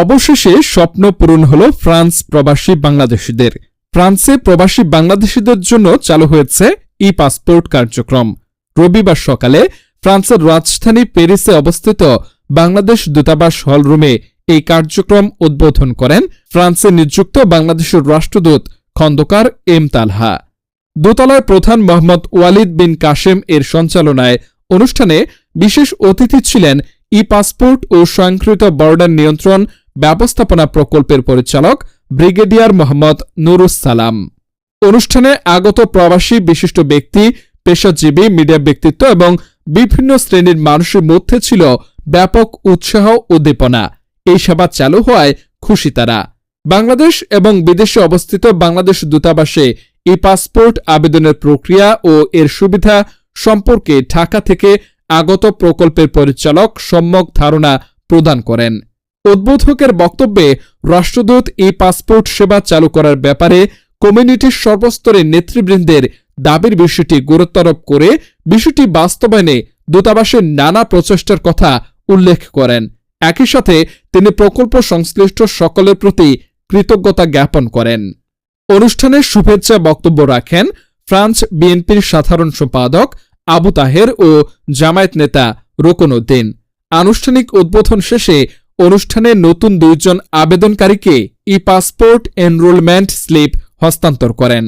অবশেষে স্বপ্ন পূরণ হল ফ্রান্স প্রবাসী বাংলাদেশিদের। ফ্রান্সে প্রবাসী বাংলাদেশিদের জন্য চালু হয়েছে ই পাসপোর্ট কার্যক্রম। রবিবার সকালে ফ্রান্সের রাজধানী প্যারিসে অবস্থিত বাংলাদেশ দূতাবাস হলরুমে এই কার্যক্রম উদ্বোধন করেন ফ্রান্সে নিযুক্ত বাংলাদেশের রাষ্ট্রদূত খন্দকার এম তালহা। দোতলায় প্রধান মোহাম্মদ ওয়ালিদ বিন কাশেম এর সঞ্চালনায় অনুষ্ঠানে বিশেষ অতিথি ছিলেন ই পাসপোর্ট ও স্বয়ংকৃত বর্ডার নিয়ন্ত্রণ ব্যবস্থাপনা প্রকল্পের পরিচালক ব্রিগেডিয়ার মোহাম্মদ নুরুস সালাম। অনুষ্ঠানে আগত প্রবাসী বিশিষ্ট ব্যক্তি, পেশাজীবী, মিডিয়া ব্যক্তিত্ব এবং বিভিন্ন শ্রেণির মানুষের মধ্যে ছিল ব্যাপক উৎসাহ উদ্দীপনা। এই সেবা চালু হওয়ায় খুশি তারা। বাংলাদেশ এবং বিদেশে অবস্থিত বাংলাদেশ দূতাবাসে ই পাসপোর্ট আবেদনের প্রক্রিয়া ও এর সুবিধা সম্পর্কে ঢাকা থেকে আগত প্রকল্পের পরিচালক সম্যক ধারণা প্রদান করেন। উদ্বোধকের বক্তব্যে রাষ্ট্রদূত ই পাসপোর্ট সেবা চালু করার ব্যাপারে কমিউনিটির সর্বস্তরের নেতৃবৃন্দের দাবির বিষয়টি গুরুত্বারোপ করে বিষয়টি বাস্তবায়নে দূতাবাসের নানা প্রচেষ্টার কথা উল্লেখ করেন। একই সাথে তিনি প্রকল্প সংশ্লিষ্ট সকলের প্রতি কৃতজ্ঞতা জ্ঞাপন করেন। অনুষ্ঠানে শুভেচ্ছা বক্তব্য রাখেন ফ্রান্স বিএনপির সাধারণ সম্পাদক আবু তাহের ও জামায়াত নেতা রোকন উদ্দিন। আনুষ্ঠানিক উদ্বোধন শেষে অনুষ্ঠানে নতুন দুইজন আবেদনকারীকে ই পাসপোর্ট এনরোলমেন্ট স্লিপ হস্তান্তর করেন।